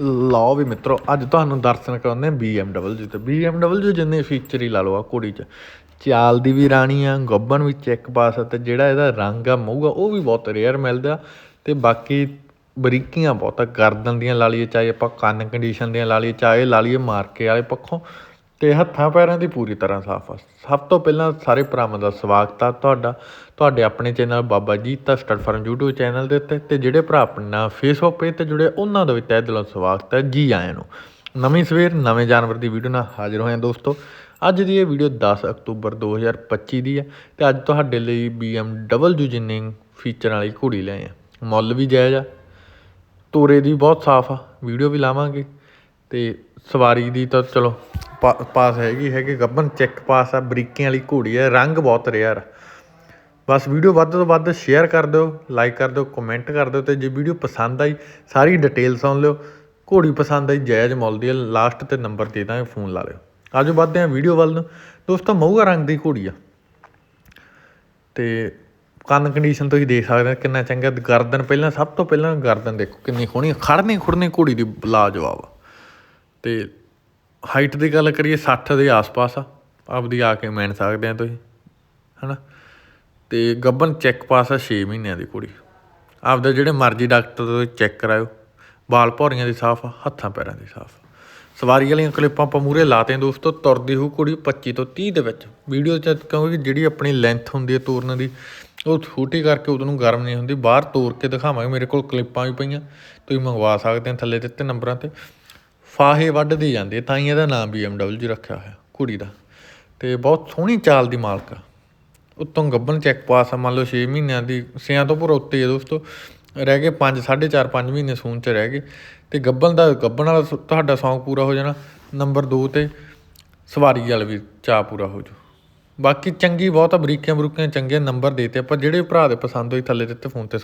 ਲਓ ਵੀ ਮਿੱਤਰੋ, ਅੱਜ ਤੁਹਾਨੂੰ ਦਰਸ਼ਨ ਕਰਾਉਂਦੇ ਆ BMW ਤੇ BMW ਜਿੰਨੇ ਫੀਚਰ ਹੀ ਲਾ ਲਓ ਆ ਕੁੜੀ ਚ। ਚਾਲ ਦੀ ਵੀ ਰਾਣੀ ਆ ਗੱਬਨ ਵਿੱਚ ਇੱਕ ਪਾਸ ਆ, ਤੇ ਜਿਹੜਾ ਇਹਦਾ ਰੰਗ ਆ ਮਊਗਾ ਉਹ ਵੀ ਬਹੁਤ ਰੇਅਰ ਮਿਲਦਾ। ਤੇ ਬਾਕੀ ਬਰੀਕੀਆਂ ਬਹੁਤ ਗਰਦਨ ਦੀਆਂ ਲਾ ਲਈਏ, ਚਾਹੇ ਆਪਾਂ ਕੰਨ ਕੰਡੀਸ਼ਨ ਦੀਆਂ ਲਾ ਲਈਏ, ਚਾਹੇ ਲਾ ਲਈਏ ਮਾਰਕੇ ਵਾਲੇ ਪੱਖੋਂ। ਤੇ ਹੱਥਾਂ ਪੈਰਾਂ ਦੀ ਪੂਰੀ ਤਰ੍ਹਾਂ ਸਾਫ਼ ਆ। ਸਭ ਤੋਂ ਪਹਿਲਾਂ ਸਾਰੇ ਭਰਾਵਾਂ ਦਾ ਸਵਾਗਤ ਆ ਤੁਹਾਡਾ। ਤੁਹਾਡੇ ਆਪਣੇ channel Baba Jita stud farm YouTube channel ਦੇ ਉੱਤੇ ਤੇ ਜਿਹੜੇ ਭਰਾ ਆਪਣਾ ਫੇਸਬੁੱਕ ਪੇਜ ਤੇ ਜੁੜੇ, ਉਹਨਾਂ ਦਾ ਵੀ ਤਹਿ ਦਿਲੋਂ ਸਵਾਗਤ ਹੈ ਜੀ ਆਇਆਂ ਨੂੰ। ਨਵੀਂ ਸਵੇਰ, ਨਵੇਂ ਜਾਨਵਰ ਦੀ ਵੀਡੀਓ ਨਾਲ ਹਾਜ਼ਰ ਹੋਏ ਦੋਸਤੋ। ਅੱਜ ਦੀ ਇਹ ਵੀਡੀਓ 10 ਅਕਤੂਬਰ 2025 ਦੀ ਹੈ ਤੇ ਅੱਜ ਤੁਹਾਡੇ ਲਈ BMW ਜਿੰਨੇ ਫੀਚਰ ਵਾਲੀ ਘੋੜੀ ਲਏ ਆ ਮੁੱਲ ਵੀ ਜਾਇਜ਼ ਆ, ਤੋਰੇ ਦੀ ਬਹੁਤ ਸਾਫ਼ ਆ ਵੀਡੀਓ ਵੀ ਲਾਵਾਂਗੇ ਤੇ ਸਵਾਰੀ ਦੀ ਤਾਂ ਚਲੋ ਪਾ- ਪਾਸ ਹੈਗੀ ਹੈਗੀ ਗੱਬਨ ਚੈੱਕ ਪਾਸ ਆ, ਬਰੀਕੀਆਂ ਵਾਲੀ ਘੋੜੀ ਹੈ ਰੰਗ ਬਹੁਤ ਰੇਅਰ ਬਸ ਵੀਡੀਓ ਵੱਧ ਤੋਂ ਵੱਧ ਸ਼ੇਅਰ ਕਰ ਦਿਓ ਲਾਈਕ ਕਰ ਦਿਓ ਕਮੈਂਟ ਕਰ ਦਿਓ ਤੇ ਜੇ ਵੀਡੀਓ ਪਸੰਦ ਆਈ, ਸਾਰੀ ਡਿਟੇਲ ਸੁਣ ਲਿਓ। ਘੋੜੀ ਪਸੰਦ ਆਈ, ਜਾਇਜ਼ ਮੁੱਲ ਦੀ ਲਾਸਟ ਤੇ ਨੰਬਰ ਦੇ ਦਾਂਗੇ ਫੋਨ ਲਾ ਲਿਓ। ਆਜੋ ਵੱਧਦੇ ਹਾਂ ਵੀਡੀਓ ਵੱਲ ਨੂੰ। ਦੋਸਤੋ ਮਊਆ ਰੰਗ ਦੀ ਘੋੜੀ ਆ। ਤੇ ਕੰਨ ਕੰਡੀਸ਼ਨ ਤੁਸੀਂ ਦੇਖ ਸਕਦੇ ਹੋ ਕਿੰਨਾ ਚੰਗਾ, ਗਰਦਨ ਪਹਿਲਾਂ, ਸਭ ਤੋਂ ਪਹਿਲਾਂ ਗਰਦਨ ਦੇਖੋ ਕਿੰਨੀ ਸੋਹਣੀ ਖੜਨੀ ਖੁੜਨੀ ਘੋੜੀ ਦੀ ਲਾਜਵਾਬ ਆ ਤੇ ਹਾਈਟ ਦੀ ਗੱਲ ਕਰੀਏ, ਸੱਠ ਦੇ ਆਸ-ਪਾਸ ਆ। ਆਪਦੀ ਆ ਕੇ ਮੈਨ ਸਕਦੇ ਆ ਤੁਸੀਂ ਹੈ ਨਾ ਅਤੇ ਗੱਬਨ ਚੈੱਕ ਪਾਸ ਆ ਛੇ ਮਹੀਨਿਆਂ ਦੀ ਕੁੜੀ। ਆਪਦੇ ਜਿਹੜੇ ਮਰਜ਼ੀ ਡਾਕਟਰ ਤੋਂ ਚੈੱਕ ਕਰਾਇਓ। ਵਾਲ ਭੌਰੀਆਂ ਦੀ ਸਾਫ਼ ਆ, ਹੱਥਾਂ ਪੈਰਾਂ ਦੀ ਸਾਫ਼ ਸਵਾਰੀ ਵਾਲੀਆਂ ਕਲਿੱਪਾਂ ਆਪਾਂ ਮੂਰੇ ਲਾਤੇ ਦੋਸਤੋ, ਤੁਰਦੀ ਹੋਊ ਕੁੜੀ 25 ਤੋਂ 30 ਦੇ ਵਿੱਚ। ਵੀਡੀਓ ਚ ਕਿਉਂਕਿ ਜਿਹੜੀ ਆਪਣੀ ਲੈਂਥ ਹੁੰਦੀ ਹੈ ਤੋਰਨ ਦੀ, ਉਹ ਛੋਟੀ ਕਰਕੇ ਉਹਨੂੰ ਗਰਮ ਨਹੀਂ ਹੁੰਦੀ। ਬਾਹਰ ਤੋਰ ਕੇ ਦਿਖਾਵਾਂਗੇ, ਮੇਰੇ ਕੋਲ ਕਲਿੱਪਾਂ ਵੀ ਪਈਆਂ। ਤੁਸੀਂ ਮੰਗਵਾ ਸਕਦੇ ਹੋ ਥੱਲੇ ਦਿੱਤੇ ਨੰਬਰਾਂ ਤੇ। ਫਾਹੇ ਵੱਢਦੀ ਜਾਂਦੀ ਤਾਂ ਹੀ ਇਹਦਾ ਨਾਮ BMW ਰੱਖਿਆ ਹੋਇਆ, ਕੁੜੀ ਦਾ। ਤੇ ਬਹੁਤ ਸੋਹਣੀ ਚਾਲ ਦੀ ਮਾਲਕ ਆ। ਉੱਤੋਂ ਗੱਬਨ ਚੈੱਕ ਪਾਸ ਆ, ਮੰਨ ਲਓ 6 ਮਹੀਨਿਆਂ ਦੀ ਛੇਆਂ ਤੋਂ ਪੂਰਾ ਉੱਤੇ ਹੈ ਦੋਸਤੋ। ਰਹਿ ਗਏ 5 4.5 5 ਮਹੀਨੇ ਸੂਨ ਚ ਰਹਿ ਗਏ। ਤੇ ਗੱਬਨ ਦਾ ਗੱਬਨ ਵਾਲਾ ਸ- ਤੁਹਾਡਾ ਸੌਂਗ ਪੂਰਾ ਹੋ ਜਾਣਾ। ਨੰਬਰ 2 ਤੇ ਸਵਾਰੀ ਵਾਲਾ ਵੀ ਚਾਹ ਪੂਰਾ ਹੋ ਜੂ ਬਾਕੀ ਚੰਗੀ ਬਹੁਤ ਬਰੀਕੀਆਂ ਬਰੂਕੀਆਂ ਚੰਗੇ ਨੰਬਰ ਦੇਤੇ ਆਪਾਂ ਜਿਹੜੇ ਭਰਾ ਦੇ ਪਸੰਦ ਹੋਈ ਥੱਲੇ ਦਿੱਤੇ, ਫੋਨ ਤੇ